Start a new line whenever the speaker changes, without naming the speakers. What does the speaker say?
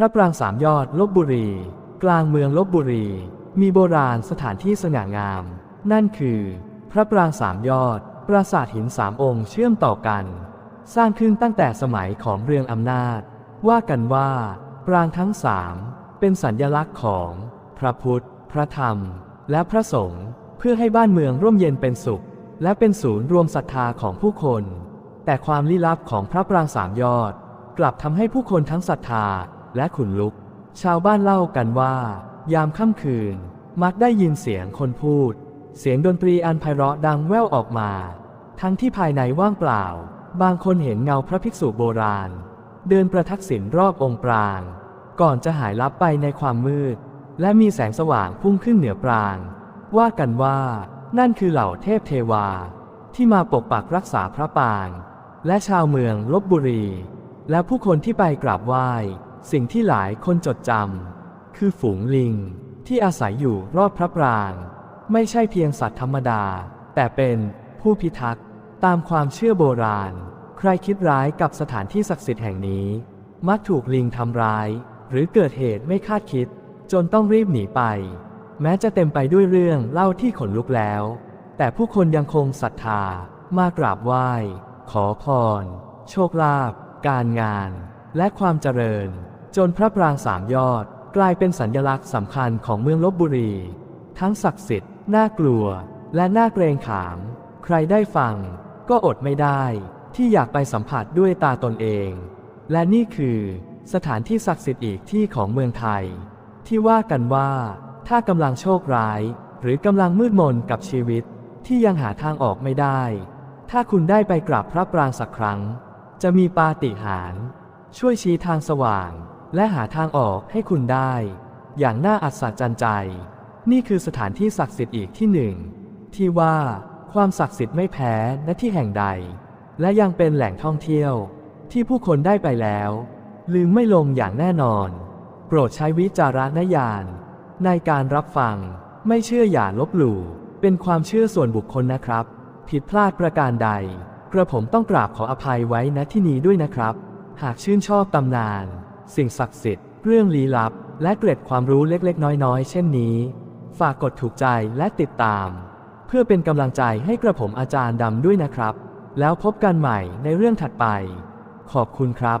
พระปรางสามยอดลบบุรี กลางเมืองลบบุรี มีโบราณสถานที่สง่างาม นั่นคือ พระปรางสามยอด ปราสาทหินสามองค์เชื่อมต่อกัน สร้างขึ้นตั้งแต่สมัยของเรืองอำนาจ ว่ากันว่า ปรางทั้งสามเป็นสัญญลักษณ์ของ พระพุทธ พระธรรม และพระสงฆ์เพื่อให้บ้านเมืองร่มเย็นเป็นสุข และเป็นศูนย์รวมศรัทธาของผู้คน แต่ความลี้ลับของพระปรางสามยอด กลับทำให้ผู้คนทั้งศรัทธา และขุนลุก ชาวบ้านเล่ากันว่า ยามค่ำคืน มักได้ยินเสียงคนพูด เสียงดนตรีอันไพเราะดังแว่วออกมา ทั้งที่ภายในว่างเปล่า บางคนเห็นเงาพระภิกษุโบราณ เดินประทักษิณรอบองค์ปราง ก่อนจะหายลับไปในความมืด และมีแสงสว่างพุ่งขึ้นเหนือปราง ว่ากันว่านั่นคือเหล่าเทพเทวา ที่มาปกปักรักษาพระปาง และชาวเมืองลบบุรี และผู้คนที่ไปกราบไหว้ สิ่งที่หลายคนจดจำคือฝูงลิงที่อาศัยอยู่รอบพระปราง ไม่ใช่เพียงสัตว์ธรรมดา แต่เป็นผู้พิทักษ์ตามความเชื่อโบราณ ใครคิดร้ายกับสถานที่ศักดิ์สิทธิ์แห่งนี้ มักถูกลิงทำร้าย หรือเกิดเหตุไม่คาดคิด จนต้องรีบหนีไป แม้จะเต็มไปด้วยเรื่องเล่าที่ขนลุกแล้ว แต่ผู้คนยังคงศรัทธามากราบไหว้ ขอพร โชคลาภการงาน และความเจริญ จนพระปรางสามยอด กลายเป็นสัญลักษณ์สำคัญของเมืองลบบุรี ทั้งศักดิ์สิทธิ์ น่ากลัว และน่าเกรงขาม ใครได้ฟัง ก็อดไม่ได้ที่อยากไปสัมผัสด้วยตาตนเอง และนี่คือสถานที่ศักดิ์สิทธิ์อีกที่ของเมืองไทย ที่ว่ากันว่าถ้ากำลังโชคร้าย หรือกำลังมืดมนกับชีวิต ที่ยังหาทางออกไม่ได้ ถ้าคุณได้ไปกราบพระปรางสักครั้ง จะมีปาฏิหาริย์ช่วยชี้ทางสว่าง และหาทางออกให้คุณได้ อย่างน่าอัศจรรย์ใจ นี่คือสถานที่ศักดิ์สิทธิ์อีกที่หนึ่ง ที่ว่าความศักดิ์สิทธิ์ไม่แพ้ณที่แห่งใด และยังเป็นแหล่งท่องเที่ยว ที่ผู้คนได้ไปแล้ว ลืมไม่ลงอย่างแน่นอน โปรดใช้วิจารณญาณ ในการรับฟังไม่เชื่ออย่าลบหลู่เป็นความเชื่อส่วนบุคคลนะครับ ผิดพลาดประการใด กระผมต้องกราบขออภัยไว้ณที่นี้ด้วยนะครับ หากชื่นชอบตำนาน สิ่งศักดิ์สิทธิ์ เรื่องลี้ลับ และเกร็ดความรู้เล็กๆ น้อยๆ เช่นนี้ ฝากกดถูกใจและติดตาม เพื่อเป็นกำลังใจให้กระผมอาจารย์ดำด้วยนะครับ แล้วพบกันใหม่ในเรื่องถัดไป ขอบคุณครับ